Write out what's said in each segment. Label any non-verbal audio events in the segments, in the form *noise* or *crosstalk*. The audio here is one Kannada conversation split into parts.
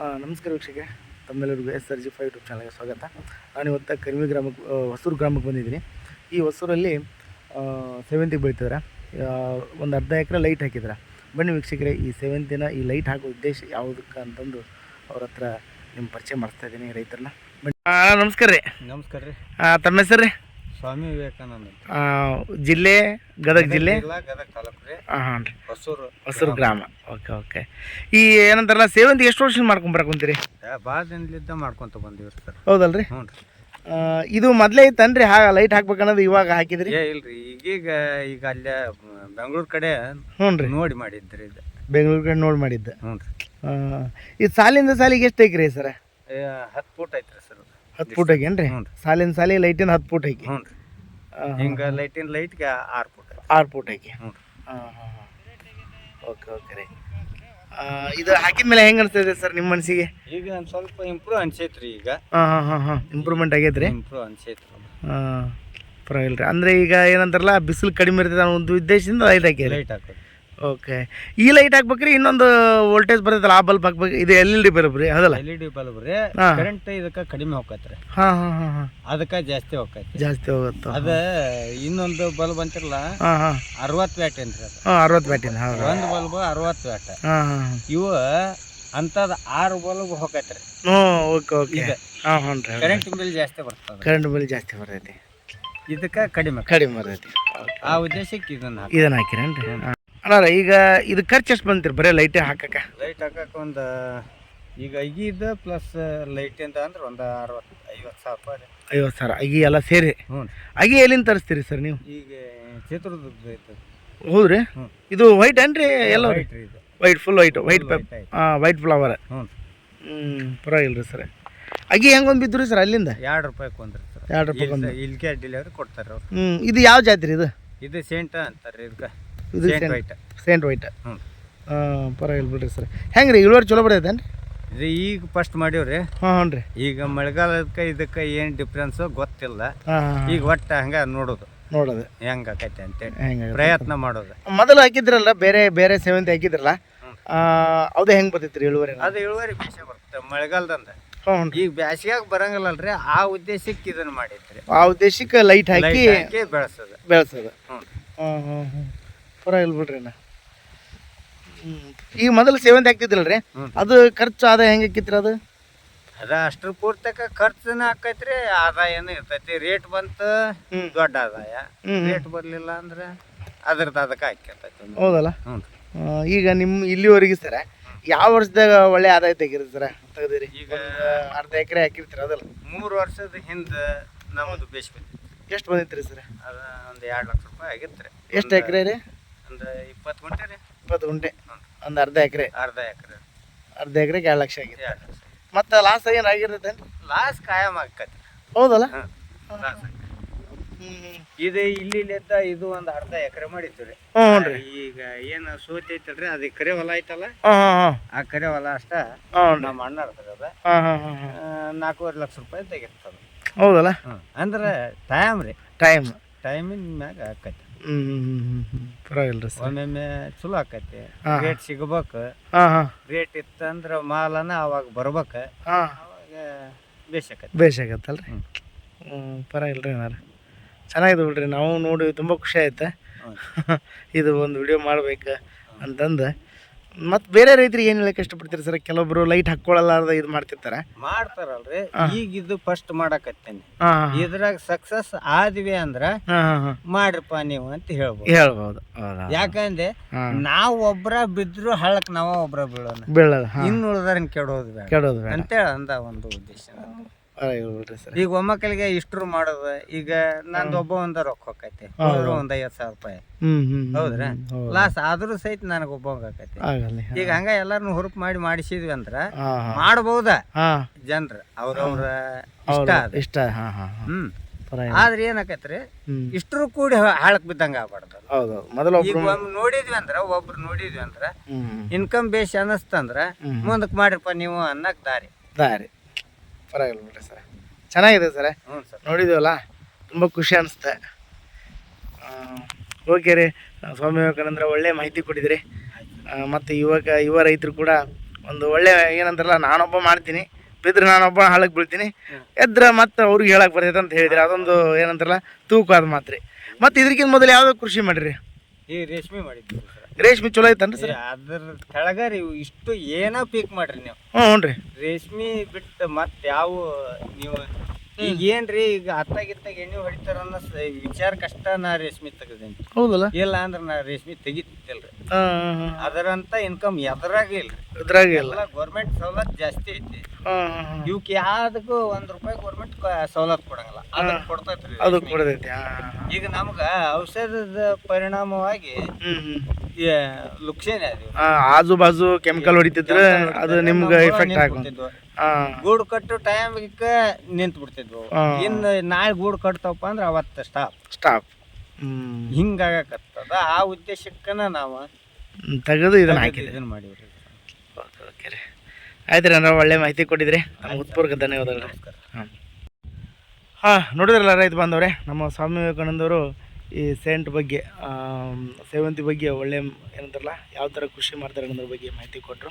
ನಮಸ್ಕಾರ ವೀಕ್ಷಕರೇ. ತಮ್ಮೆಲ್ಲರಿಗೂ S R G five YouTube ಚಾನಲ್ಗೆ ಸ್ವಾಗತ. ನಾನು ಇವತ್ತು ಕರ್ಮಿ ಗ್ರಾಮಕ್ಕೆ ಹೊಸೂರು ಗ್ರಾಮಕ್ಕೆ ಬಂದಿದ್ದೀನಿ. ಈ ಹೊಸೂರಲ್ಲಿ ಸೇವಂತಿಗೆ ಬೆಳಿತಿದ್ದಾರೆ. ಒಂದು ಅರ್ಧ ಎಕರೆ ಲೈಟ್ ಹಾಕಿದ್ರೆ ಬನ್ನಿ ವೀಕ್ಷಕರೇ ಈ ಸೇವಂತಿನ ಈ ಲೈಟ್ ಹಾಕೋ ಉದ್ದೇಶ ಯಾವುದಕ್ಕೆ ಅಂತಂದು ಅವ್ರ ಹತ್ರ ನಿಮ್ಮ ಪರಿಚಯ ಮಾಡಿಸ್ತಾ ಇದ್ದೀನಿ ರೈತರನ್ನ. ಬನ್ನಿ. ನಮಸ್ಕಾರ ರೀ. ನಮಸ್ಕಾರ ರೀ. ತಮ್ಮ ಹೆಸರು ರೀ? ಸ್ವಾಮಿ ವಿವೇಕಾನಂದ. ಆ, ಜಿಲ್ಲೆ ಗದಗ ಜಿಲ್ಲೆ? ಜಿಲ್ಲಾ ಗದಗ ತಾಲೂಕು ರೀ. ಹಾಂ ರೀ. ಹೊಸೂರು ಹೊಸೂರು ಗ್ರಾಮ. Okay okay. ಈ ಏನಂತಾರಲ್ಲ ಸೇವಂತಿಗೆ ಎಷ್ಟು ವರ್ಷ ಮಾಡ್ಕೊಂಬರಕೊಂತೀರಿ ಭಾಳ ದಿನಲಿದ್ದ ಮಾಡ್ಕೊಂತ ಬಂದಿವಿ ಸರ್. ಹೌದಲ್ರಿ? ಹ್ಞೂ ರೀ. ಆ, ಇದು ಮೊದಲೇ ಇತ್ತನ್ರಿ ಹಾ ಲೈಟ್ ಹಾಕ್ಬೇಕನ್ನೋದು ಇವಾಗ ಹಾಕಿದ್ರಿ? ಏ ಇಲ್ರಿ. ಈಗೀಗ ಈಗ ಅಲ್ಲೇ ಬೆಂಗಳೂರು ಕಡೆ ಹ್ಞೂ ರೀ. ನೋಡಿ ಮಾಡಿದ್ರಿ ಇದು. ಬೆಂಗಳೂರು ಕಡೆ ನೋಡಿ ಮಾಡಿದ್ದೆ. ಹ್ಞೂ ರೀ. ಇದು ಸಾಲಿಂದ ಸಾಲಿಗೆ ಎಷ್ಟು ಐತ್ರಿ ಸರ? ಏ, ಹತ್ತು ಫೂಟ್ ಐತ್ರಿ ಸರ್. ಹತ್ತು ಫೂಟ್ ಐಕೇನ್ರಿ? ಸಾಲಿನ ಸಾಲಿ ಲೈಟಿನ ಹತ್ತು ಫೂಟ್ ಐಕಿ. ಹ್ಞೂ ರೀ. ಹಿಂಗೆ ಲೈಟಿನ ಲೈಟ್ಗೆ ಆರು ಫುಟ್ ಆರು ಫೂಟ್ ಐಕಿ. ಹ್ಞೂ ರೀ. ಹಾಂ ಹಾಂ ಹಾಂ. ಓಕೆ ಓಕೆ ರೀ. ಆ, ಇದು ಹಾಕಿದ ಮೇಲೆ ಹೆಂಗೆ ಅನಿಸ್ತದೆ ಸರ್ ನಿಮ್ಮ ಮನಸ್ಸಿಗೆ? ಈಗ ಒಂದು ಸ್ವಲ್ಪ ಇಂಪ್ರೂವ್ ಅನ್ಸೈತ್ರಿ ಈಗ. ಹಾಂ ಹಾಂ ಹಾಂ ಹಾಂ. ಇಂಪ್ರೂವ್ಮೆಂಟ್ ಆಗೈತೆ ರೀ ಇಂಪ್ರೂವ್ ಅನ್ಸೈತ್ರಿ ಹಾಂ ಪರವಾಗಿಲ್ಲ ರೀ. ಅಂದರೆ ಈಗ ಏನಂತಾರಲ್ಲ ಬಿಸಿಲು ಕಡಿಮೆ ಇರ್ತದೆ ಅನ್ನೋ ಒಂದು ಉದ್ದೇಶದಿಂದ ಲೈಟ್ ಹಾಕಿರಿ ಲೈಟ್ ಹಾಕೋದು. ಓಕೆ. ಈ ಲೈಟ್ ಹಾಕ್ಬೇಕ್ರಿ ಇನ್ನೊಂದು ವೋಲ್ಟೇಜ್ ಬರ್ತೈತಲ್ಲ ಆ ಬಲ್ಬ್ ಹಾಕ್ಬೇಕು ಇದು ಎಲ್ ಇ ಡಿ ಬಲ್ಬ್ ರೀ ಅದಲ್ಲ? ಎಲ್ ಇ ಡಿ ಬಲ್ಬ್ ರೀ. ಕರೆಂಟ್ ಇದಕ್ಕೆ ಕಡಿಮೆ ಹೋಗತ್ರಿ ಹಾಂ ಹಾಂ ಹಾಂ ಹಾಂ. ಅದಕ್ಕೆ ಜಾಸ್ತಿ ಹೋಗತ್ತೆ ಜಾಸ್ತಿ ಹೋಗುತ್ತೆ. ಅದ ಇನ್ನೊಂದು ಬಲ್ಬ್ ಅಂತಿರಲ್ಲ ಹಾಂ ಹಾಂ. ಅರವತ್ತು ವ್ಯಾಟ್ ಏನ್ರಿ ರೀ ಹಾಂ ಅರವತ್ತು ಬ್ಯಾಟಿನ ಹೌದು. ಒಂದು ಬಲ್ಬ್ ಅರವತ್ತು ವ್ಯಾಟ್ ಹಾಂ ಹಾಂ ಹಾಂ. ಇವು ಅಂತದ್ ಆರು ಬಲ್ಬ್ ರೀ ಹ್ಞೂ ಓಕೆ ಓಕೆ. ಹಾಂ ಹ್ಞೂ ರೀ ಕರೆಂಟ್ ಬಿಲ್ ಜಾಸ್ತಿ ಬರ್ತದೆ. ಕರೆಂಟ್ ಬಿಲ್ ಜಾಸ್ತಿ ಬರ್ತೈತಿ. ಇದಕ್ಕೆ ಕಡಿಮೆ. ಕಡಿಮೆ ಬರ್ತೈತಿ. ಆ ಉದ್ದೇಶಕ್ಕೆ ಇದನ್ನ ಇದನ್ನ ಹಾಕಿರೇನ್ರಿ? ಅಣ್ಣ ಈಗ ಇದು ಖರ್ಚು ಎಷ್ಟು ಬಂತೀರಿ ಬರೀ ಲೈಟೇ ಹಾಕಕ್ಕೆ? ಲೈಟ್ ಹಾಕಕ್ಕೆ ಒಂದು ಈಗ ಐದು ಪ್ಲಸ್ ಲೈಟ್ ಅಂತ ಅಂದ್ರೆ ಒಂದು ಅರವತ್ತು ಐವತ್ತು ಸಾವಿರ ರೂಪಾಯಿ. ಐವತ್ತು ಸಾವಿರ ಅಗಿ ಎಲ್ಲ ಸೇರಿ? ಹ್ಞೂ ಅಗಿ ಎಲ್ಲಿಂದ ತರಿಸ್ತೀರಿ ಸರ್ ನೀವು? ಈಗ ಚಿತ್ರದುರ್ಗ ಐತೆ ಹೌದ್ರಿ? ಹ್ಞೂ. ಇದು ವೈಟ್ ಏನ್ರಿ ಎಲ್ಲ White ರೀ ಇದು. White full white white white ಐತೆ. ವೈಟ್ ಫ್ಲವರ್ ಹ್ಞೂ ಹ್ಞೂ ಪರವಾಗಿಲ್ಲ ರೀ ಸರ್. ಅಗಿ ಹೆಂಗೊಂದು ಬಿದ್ರು ಬಿದ್ದು ರೀ ಸರ್ ಅಲ್ಲಿಂದ? ಎರಡು ರೂಪಾಯಿ ಕೊಂದ್ರಿ ಸರ್. ಎರಡು ರೂಪಾಯಿ ಒಂದು ಇಲ್ಲಿಗೆ ಡೆಲಿವರಿ ಕೊಡ್ತಾರೆ ಅವ್ರು. ಹ್ಞೂ ಇದು ಯಾವ ಜಾತ್ರೆ ರೀ ಇದು? ಇದು ಸೇಂಟ ಅಂತಾರೆ ಇದಕ್ಕೆ ಇದು scent scent white scent white ಹ್ಞೂ ಪರವಾಗಿಲ್ಲ ಬಿಡ್ರಿ ಸರ್. ಹೆಂಗೆ ರೀ ಇಳುವರಿ ಚಲೋ ಬರ್ತೈತೇನು? ಇದು ಈಗ ಫಸ್ಟ್ ಮಾಡೀವ್ರಿ. ಹಾಂ ಹ್ಞೂ ರೀ. ಈಗ ಮಳೆಗಾಲಕ್ಕೆ ಇದಕ್ಕೆ ಏನು ಡಿಫ್ರೆನ್ಸು ಗೊತ್ತಿಲ್ಲ. ಹಾಂ ಹಾಂ ಈಗ ಒಟ್ಟು ಹಂಗೆ ನೋಡೋದು. ನೋಡೋದು. ಹೆಂಗ ಆಕೈತೆ ಅಂತೇಳಿ. ಹೆಂಗೆ ಪ್ರಯತ್ನ ಮಾಡೋದು. ಮೊದಲು ಹಾಕಿದ್ರಲ್ಲ ಬೇರೆ ಬೇರೆ ಸೇವಂತಿ ಹಾಕಿದ್ರಲ್ಲ ಹ್ಞೂ. ಅದು ಹೆಂಗೆ ಬರ್ತೈತೆ ರೀ ಇಳುವರಿ? ಅದು ಇಳುವರಿ ಬೇಷ ಬರುತ್ತೆ ಮಳೆಗಾಲದಂದ. ಹ್ಞೂ ರೀ. ಈಗ ಬ್ಯಾಸಿಗ್ಯಾಗ ಬರಂಗಿಲ್ಲಲ್ರಿ ಆ ಉದ್ದೇಶಕ್ಕೆ ಇದನ್ನ ಮಾಡಿದ್ರಿ. ಆ ಉದ್ದೇಶಕ್ಕೆ ಲೈಟ್ ಹಾಕಿ ಲೈಟ್ ಹಾಕಿ ಬೆಳೆಸೋದು. ಬೆಳೆಸೋದು. ಹ್ಞೂ ಹಾಂ ಹಾಂ ಹ್ಞೂ ಪರವಾಗಿಲ್ಲ ಬಿಡ್ರಿ ಹ್ಞೂ ಈಗ ಮೊದಲು ಸೇವಂತಿ ಆಗ್ತಿದ್ರಲ್ಲ ರೀ ಅದು ಖರ್ಚು ಆದಾಯ ಹೆಂಗೆ ಆಕಿತ್ರಿ ಅದು? ಅದ ಅಷ್ಟ್ರ ಪೂರ್ತಕ ರೀ ಆಕೈತ್ರಿ ಆದಾಯನೂ ಇರ್ತೈತಿ. ರೇಟ್ ಬಂತು. ದೊಡ್ಡ ಆದಾಯ. ರೇಟ್ ಬರ್ಲಿಲ್ಲ ಅಂದ್ರೆ ಅದ್ರದ್ದು ಅದಕ್ಕೆ ಹಾಕಿರ್ತೈತಿ ಹೌದಲ್ಲ? ಈಗ ನಿಮ್ಮ ಇಲ್ಲಿವರೆಗೆ ಸರ ಯಾವ ವರ್ಷದಾಗ ಒಳ್ಳೆ ಆದಾಯ ತೆಗಿರಿ ಸರ ತೆಗ್ದಿರಿ? ಈಗ ಅರ್ಧ ಎಕರೆ ಹಾಕಿರ್ತೀರ ಅದಲ್ಲ? ಮೂರು ವರ್ಷದ ಹಿಂದೆ ನಮ್ಮದು ಬೇಸ್ ಬಂದಿತ್ತು. ಎಷ್ಟು ಬಂದಿತ್ರಿ ಸರ? ಅದು ಒಂದು ಎರಡು ಲಕ್ಷ ರೂಪಾಯಿ ಆಗಿತ್ತು ರೀ ಎಷ್ಟು ಎಕರೆ ರೀ? ಒಂದು ಇಪ್ಪತ್ತು ಗುಂಟೆ ರೀ. ಇಪ್ಪತ್ತು ಗುಂಟೆ. ಒಂದು ಅರ್ಧ ಎಕರೆ. ಅರ್ಧ ಎಕರೆ. ಅರ್ಧ ಎಕರೆಗೆ ಎರಡು ಲಕ್ಷ ಆಗಿದೆ ಮತ್ತೆ ಲಾಸ್ ಏನು ಆಗಿರ್ತೈತೆ? ಲಾಸ್ ಕಾಯಂ ಆಕೈತಿ ಹೌದಲ್ಲ? ಲಾಸ್ ಇದು ಇಲ್ಲಿ ಇಲ್ಲಿದ್ದ ಇದು ಒಂದು ಅರ್ಧ ಎಕರೆ ಮಾಡಿತ್ತು ರೀ. ಈಗ ಏನು ಸೋತಿ ಐತಲ್ರಿ ಅದು ಕರೆ ಹೊಲ ಐತಲ್ಲ? ಆ ಕರೆ ಹೊಲ ಅಷ್ಟ ನಮ್ಮ ಅಣ್ಣ ಹಾಂ ನಾಲ್ಕೂವರೆ ಲಕ್ಷ ರೂಪಾಯಿ ತೆಗಿರ್ತದ. ಹೌದಲ್ಲ? ಅಂದ್ರೆ ಟೈಮ್ ರೀ. ಟೈಮ್ ಟೈಮಿನ ಮ್ಯಾಗ ಆಕೈತಿ. ಹ್ಮ್. ಪರವಾಗಿಲ್ಲ ರೀ ಸರ್. ಒಮ್ಮೊಮ್ಮೆ ಚಲೋ ಆಕೈತಿ. ಹಾ. ರೇಟ್ ಸಿಗ್ಬೇಕು. ಹಾಂ ಹಾಂ. ರೇಟ್ ಇತ್ತಂದ್ರೆ ಮಾಲನ ಅವಾಗ ಬರ್ಬೇಕು. ಹಾಂ. ಅವಾಗ ಬೇಸಾಕೈತಿ ಬೇಸಾಗತ್ತಲ್ಲ ರೀ ಹ್ಞೂ ಹ್ಞೂ ಪರವಾಗಿಲ್ಲ ರೀ ಏನಾರ ಚೆನ್ನಾಗಿದೆ ಬಿಡ್ರಿ ನಾವು ನೋಡಿ ತುಂಬ ಖುಷಿ ಆಯ್ತು. *laughs* ಇದು ಒಂದು ವಿಡಿಯೋ ಮಾಡ್ಬೇಕು ಅಂತಂದು. ಮತ್ತು ಬೇರೆ ರೈತರಿಗೆ ಏನು ಹೇಳಕ್ಕೆ ಇಷ್ಟಪಡ್ತೀರಿ ಸರ್? ಕೆಲವೊಬ್ರು ಲೈಟ್ ಹಾಕ್ಕೊಳ್ಳಲಾರ್ದ ಇದು ಮಾಡ್ತಿರ್ತಾರೆ. ಮಾಡ್ತಾರಲ್ರಿ. ಈಗ ಇದು ಫಸ್ಟ್ ಮಾಡಕತ್ತೇನೆ. ಇದ್ರಾಗ ಸಕ್ಸಸ್ ಆದ್ವಿ ಅಂದ್ರ ಮಾಡ್ರಪ್ಪ ನೀವು ಅಂತ ಹೇಳ್ಬೋದು. ಹೇಳ್ಬೋದು. ಯಾಕಂದ್ರೆ ನಾವ್ ಒಬ್ರ ಬಿದ್ರು ಹಳ್ಳಕ್ ನಾವ ಒಬ್ರ ಬೀಳೋಣ. ಬೀಳೋದು ಹಾಂ. ಇನ್ನು ಉಳ್ದಾರನ್ ಕೆಡೋದು ಬೇಡ. ಕೆಡೋದು ಅಂತೇಳಿ ಅಂದ ಒಂದು ಉದ್ದೇಶ. ಸರ್ ಈಗ ಒಮ್ಮಕ್ಕಳಿಗೆ ಇಷ್ಟ್ರು ಮಾಡೋದ ಈಗ ನಂದು ಒಬ್ಬ ಒಂದ ರೊಕ್ಕ ಹೋಕೈತಿ. ಒಂದ್ ಐವತ್ ಸಾವಿರ ರೂಪಾಯಿ. ಹೌದ್ರ? ಲಾಸ್ ಆದ್ರೂ ಸಹಿತ ನನಗೆ ಒಬ್ಬ ಆಕೈತಿ. ಆಗಲ್ಲ ಈಗ ಹಂಗ ಎಲ್ಲಾರನು ಹುರುಪ್ ಮಾಡಿ ಮಾಡಿಸಿದ್ವಿ ಅಂದ್ರ ಮಾಡಬಹುದ ಜನ್ರ ಅವ್ರವ್ರ ಇಷ್ಟ ಅದ ಇಷ್ಟ ಹಾಂ ಹಾಂ ಹಾಂ. ಹ್ಮ್. ಆದ್ರ ಆದ್ರೆ ಏನಾಕೈತ್ರಿ? ಇಷ್ಟರು ಇಷ್ಟ್ರು ಕೂಡಿ ಹಾಳಕ್ ಬಿದ್ದಂಗ ಆಗ್ಬಾರ್ದು ಹೌದು ಮೊದಲು ಈಗ ಒಬ್ರು ಒಮ್ಮೆ ನೋಡಿದ್ವಿ ಅಂದ್ರ ಒಬ್ರು ನೋಡಿದ್ವಿ ಅಂದ್ರ ಇನ್ಕಮ್ ಬೇಸ್ ಅನಸ್ತಂದ್ರ ಮುಂದಕ್ ಮುಂದಕ್ಕೆ ಮಾಡ್ರಪ್ಪ ನೀವು ಅನ್ನಕ್ ದಾರಿ. ದಾರಿ. ಪರವಾಗಿಲ್ಲ ಬಿಡ್ರಿ ಸರ್. ಚೆನ್ನಾಗಿದೆ ಸರ್. ಹ್ಞೂ ಸರ್. ನೋಡಿದ್ವಲ್ಲ? ತುಂಬ ಖುಷಿ ಅನಿಸ್ತೆ ಓಕೆ ರೀ. ಸ್ವಾಮಿ ವಿವೇಕಾನಂದ್ರ ಒಳ್ಳೆ ಮಾಹಿತಿ ಕೊಟ್ಟಿದ್ರಿ. ಮತ್ತು ಯುವಕ ಯುವ ರೈತರು ಕೂಡ ಒಂದು ಒಳ್ಳೆ ಏನಂತಾರಲ್ಲ ನಾನೊಬ್ಬ ಮಾಡ್ತೀನಿ. ಬಿದ್ರೆ ನಾನೊಬ್ಬ ಹಾಳಕ್ಕೆ ಬೀಳ್ತೀನಿ. ಎದ್ರೆ ಮತ್ತೆ ಅವ್ರಿಗೆ ಹೇಳಕ್ಕೆ ಬರ್ತೈತೆ ಅಂತ ಹೇಳಿದ್ರಿ. ಅದೊಂದು ಏನಂತಾರಲ್ಲ ತೂಕ ಅದು ಮಾತ್ರ. ಮತ್ತು ಇದಕ್ಕಿಂತ ಮೊದಲು ಯಾವುದೋ ಕೃಷಿ ಮಾಡಿರಿ? ಈ ರೇಷ್ಮೆ ಮಾಡಿದ್ವಿ ಸರ್. ರೇಷ್ಮೆ ಚಲೋ ಐತನ್ರಿ ಸರ್? ಅದ್ರ ಕೆಳಗ ರೀ ಇಷ್ಟು ಏನೋ ಪೀಕ್ ಮಾಡ್ರಿ ನೀವು. ಹ್ಞೂ ಹ್ಞೂ ರೀ ರೇಷ್ಮೆ ಬಿಟ್ಟು ಮತ್ತೆ ಯಾವ ನೀವು ಈಗ ಏನ್ರಿ ಈಗ ಹತ್ತಾಗಿತ್ತಾಗ ಎಣ್ಣೆ ಹೊಡಿತಾರ ಅನ್ನೋ ವಿಚಾರ ಕಷ್ಟ ನಾ ರೇಷ್ಮೆ ತೆಗದೇನಿ ಹೌದಲ್ಲ? ಇಲ್ಲ ಅಂದ್ರೆ ನಾ ರೇಷ್ಮೆ ತೆಗಿತಿಲ್ರಿ ಅದರಂತ ಇನ್ಕಮ್ ಎದ್ರಾಗ ಇಲ್ರಿ. ಇದ್ರಾಗ ಇಲ್ಲ. ಗೌರ್ಮೆಂಟ್ ಸವಲತ್ತು ಜಾಸ್ತಿ ಐತಿ. ಇವಕ್ಕೆ ಯಾವ್ದಕ್ಕೂ ಒಂದ್ ರೂಪಾಯಿ ಗೌರ್ಮೆಂಟ್ ಸವಲತ್ತು ಕೊಡಂಗಿಲ್ಲ. ಅದಕ್ಕೆ ಕೊಡ್ತೈತ್ರಿ ಅದು ಹಾಂ ಈಗ ನಮ್ಗ ಔಷಧದ ಪರಿಣಾಮವಾಗಿ ಲುಕ್ಷೇನೆ ಆಜು ಬಾಜು ಕೆಮಿಕಲ್ ಹೊಡಿತಿದ್ರೆ ಅದು ನಿಮ್ಗೆ ಎಫೆಕ್ಟ್ ಆಗ ಹಾಂ ಗೂಡು ಕಟ್ಟು ಟೈಮ್ಗೆ ನಿಂತು ಬಿಡ್ತಿದ್ವು. ಇನ್ನು ನಾಳೆ ಗೂಡು ಕಟ್ತವಪ್ಪ ಅಂದ್ರೆ ಅವತ್ತು ಸ್ಟಾಪ್ ಸ್ಟಾಪ್ ಹಿಂಗಾಗಕತ್ತದ. ಆ ಉದ್ದೇಶಕ್ಕನ ನಾವು ತೆಗೆದು ಇದನ್ನ ಹಾಕಿದೆ ಇದನ್ನ ಮಾಡಿವ್ರಿ. ಓಕೆ ಓಕೆ ರೀ. ಆಯ್ತು ರೀ ನಾವು ಒಳ್ಳೆ ಮಾಹಿತಿ ಕೊಟ್ಟಿದ್ರಿ. ಉತ್ಪೂರ್ಕ ಉತ್ಪೂರ್ವಕ ಧನ್ಯವಾದಗಳು ಹಾಂ. ಹಾಂ ನೋಡಿದ್ರಲ್ಲ ರೈತ ಬಾಂಧವ್ರೆ ನಮ್ಮ ಸ್ವಾಮಿ ವಿವೇಕಾನಂದವರು ಈ ಸೇಂಟ್ ಬಗ್ಗೆ ಸೇವಂತಿ ಬಗ್ಗೆ ಒಳ್ಳೆ ಏನಂತಾರಲ್ಲ ಯಾವ ಥರ ಕೃಷಿ ಮಾಡ್ತಾರೆ ಅನ್ನೋದ್ರ ಬಗ್ಗೆ ಮಾಹಿತಿ ಕೊಟ್ಟರು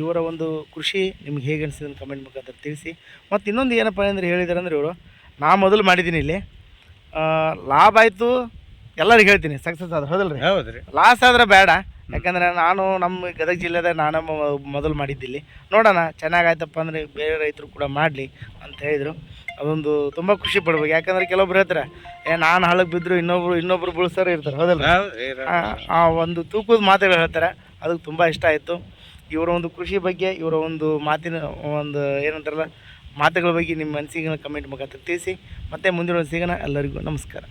ಇವರ ಒಂದು ಕೃಷಿ ನಿಮ್ಗೆ ಹೇಗೆ ಅನಿಸಿದ ಕಮೆಂಟ್ ಮುಖಾಂತರ ತಿಳಿಸಿ. ಮತ್ತು ಇನ್ನೊಂದು ಏನಪ್ಪ ಅಂದರೆ ಹೇಳಿದ್ದಾರೆ ಅಂದರೆ ಇವರು ನಾ ಮೊದಲು ಮಾಡಿದ್ದೀನಿ ಇಲ್ಲಿ. ಲಾಭ ಆಯಿತು ಎಲ್ಲರಿಗೆ ಹೇಳ್ತೀನಿ ಸಕ್ಸಸ್ ಆದ್ರೆ ಹೌದಲ್ಲ ರೀ ಹೌದ್ರಿ. ಲಾಸ್ ಆದ್ರೆ ಬೇಡ. ಯಾಕಂದರೆ ನಾನು ನಮ್ಮ ಗದಗ ಜಿಲ್ಲೆದ ನಾನು ಮೊದಲು ಮಾಡಿದ್ದಿಲ್ಲಿ ನೋಡೋಣ ಚೆನ್ನಾಗಾಯ್ತಪ್ಪ ಅಂದರೆ ಬೇರೆ ರೈತರು ಕೂಡ ಮಾಡಲಿ ಅಂತ ಹೇಳಿದರು. ಅದೊಂದು ತುಂಬ ಖುಷಿ ಪಡ್ಬೇಕು. ಯಾಕಂದ್ರೆ ಕೆಲವೊಬ್ರು ಹೇಳ್ತಾರೆ ಏ ನಾನು ಹಳಕ್ಕೆ ಬಿದ್ದರು ಇನ್ನೊಬ್ರು ಇನ್ನೊಬ್ರು ಬುಳ್ಸೋರು ಇರ್ತಾರೆ. ಹೌದಲ್ಲ ಆ ಒಂದು ತೂಕದ ಮಾತುಗಳು ಹೇಳ್ತಾರೆ. ಅದಕ್ಕೆ ತುಂಬ ಇಷ್ಟ ಆಯಿತು. ಇವರ ಒಂದು ಕೃಷಿ ಬಗ್ಗೆ, ಇವರ ಒಂದು ಮಾತಿನ, ಒಂದು ಏನಂತಾರಲ್ಲ, ಮಾತುಗಳ ಬಗ್ಗೆ ನಿಮ್ಮ ಮನಸ್ಸಿಗೆ ಕಮೆಂಟ್ ಮುಖಾಂತರ ತಿಳಿಸಿ. ಮತ್ತೆ ಮುಂದಿನ ಸಿಗೋಣ. ಎಲ್ಲರಿಗೂ ನಮಸ್ಕಾರ.